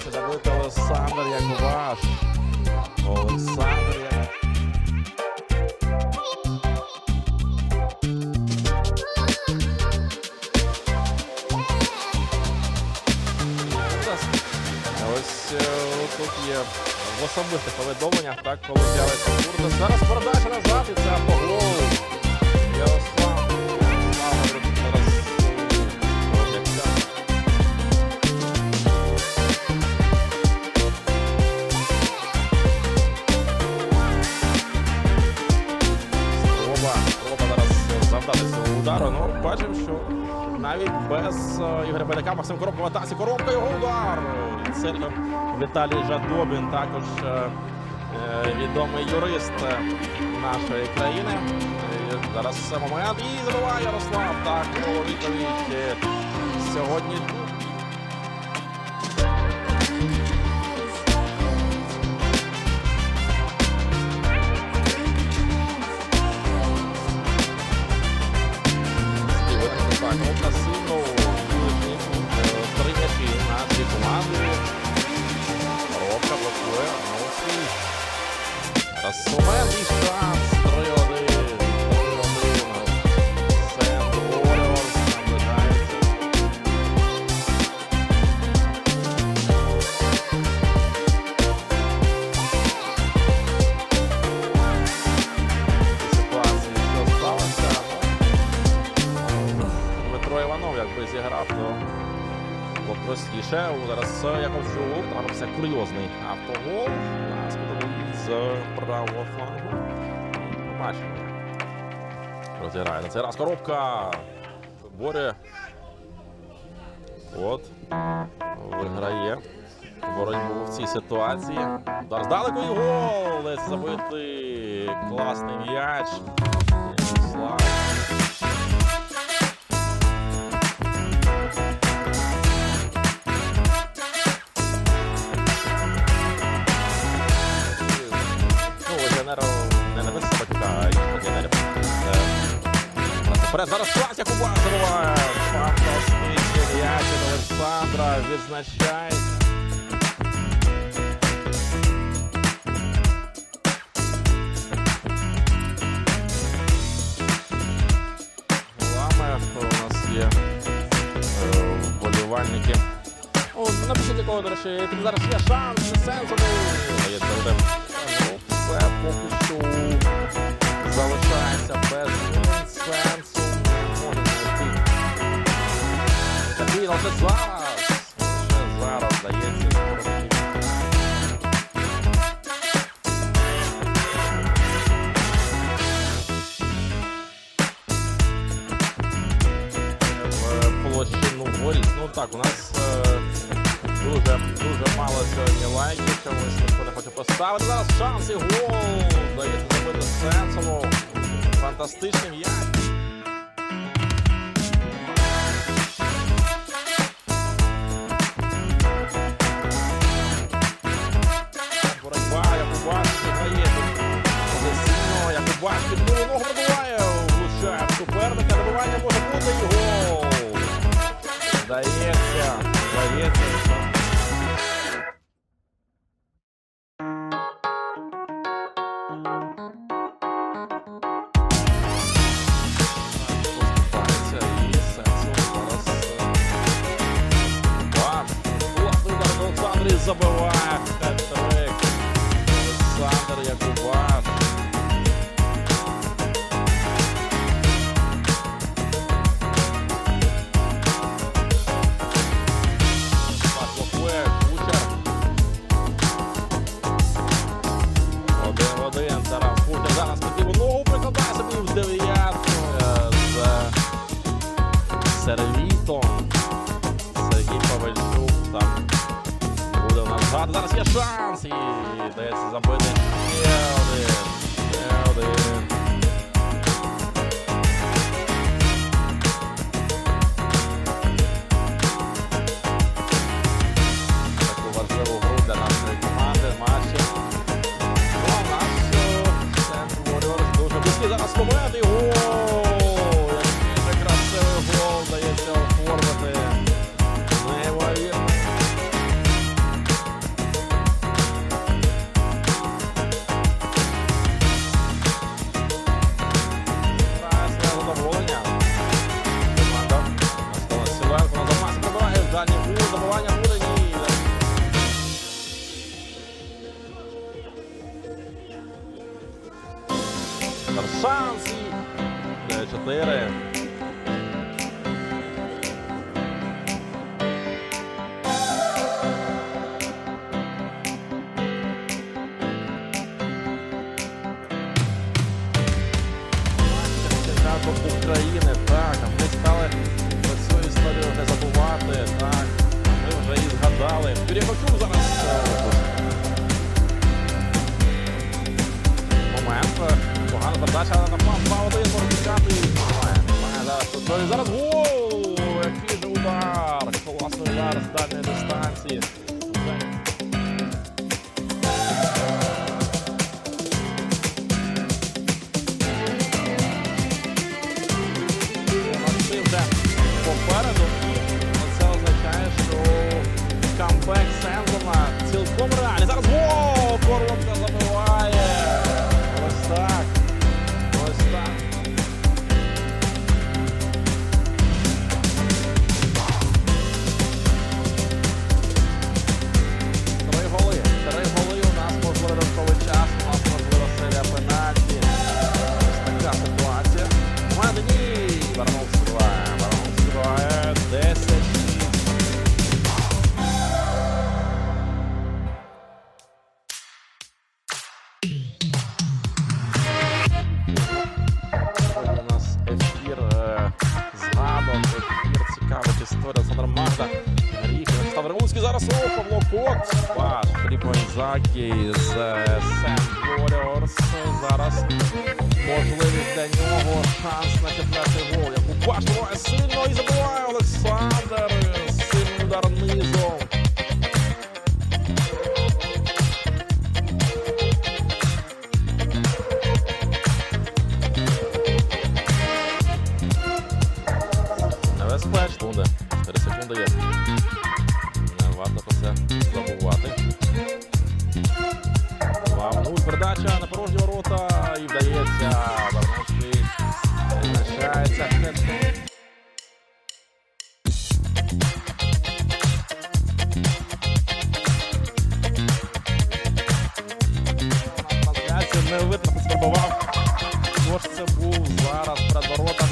Вдається забити Олександр Якубаш. Олександр Якубаш. Ось е, тут є в особистих повідомленнях, так, коли з'явиться курда. Зараз передача назад і це по голу. Удару. Ну, бачимо, що навіть без е, Ігоря Байдака Максим Коробко в атаці. Коробка його удар. Сильно Віталій Жадобін, також е, е, відомий юрист е, нашої країни. І зараз момент. І забиває Ярослав. Так, у відповідь е, сьогодні. Курйозний автогол. На сподобі з правого флангу. Побачимо. Розіграє на цей раз коробка. Боря. От. Виграє боротьбу в цій ситуації. Удар здалеку і гол. Забитий. Класний м'яч. Ярослав. Легіонеру не на себе тікають легіонерів. Е, Вперед, зараз шанс Якуба забиває. Фантастичний м'яч від Олександра відзначає. У нас є е, вболівальники. О, напишіть якого, до речі, зараз є шанс, сенсовий. Є добре. Ну, Все поки що залишається без змін, сенсу. Не може знайти. Такий, але це зараз. Сьогодні що ніхто не хоче поставити. Зараз шанс і гол. Дається забити сенсово. Фантастичним м'яч. Буде у нас грати. Зараз є шанс і дається забити ще один. Ще один. 4. України, так, ми стали про цю історію не забувати, так, ми вже і згадали. Юрій зараз е, момент. Погана передача на план 2-1 може пікати. Немає, немає зараз. воу! Який же удар! Класний удар з дальньої дистанції. Історія Олександра Магда. Вячеслав Римуцький зараз у Павло Кот. Паш, Фріпонзакі з Сент Warriors. Зараз можливість для нього шанс на четвертий гол. Яку триває сильно і забуває Олександр. Барновський визначається. Трансляцію не видно, спробував. Ж це був зараз перед воротами?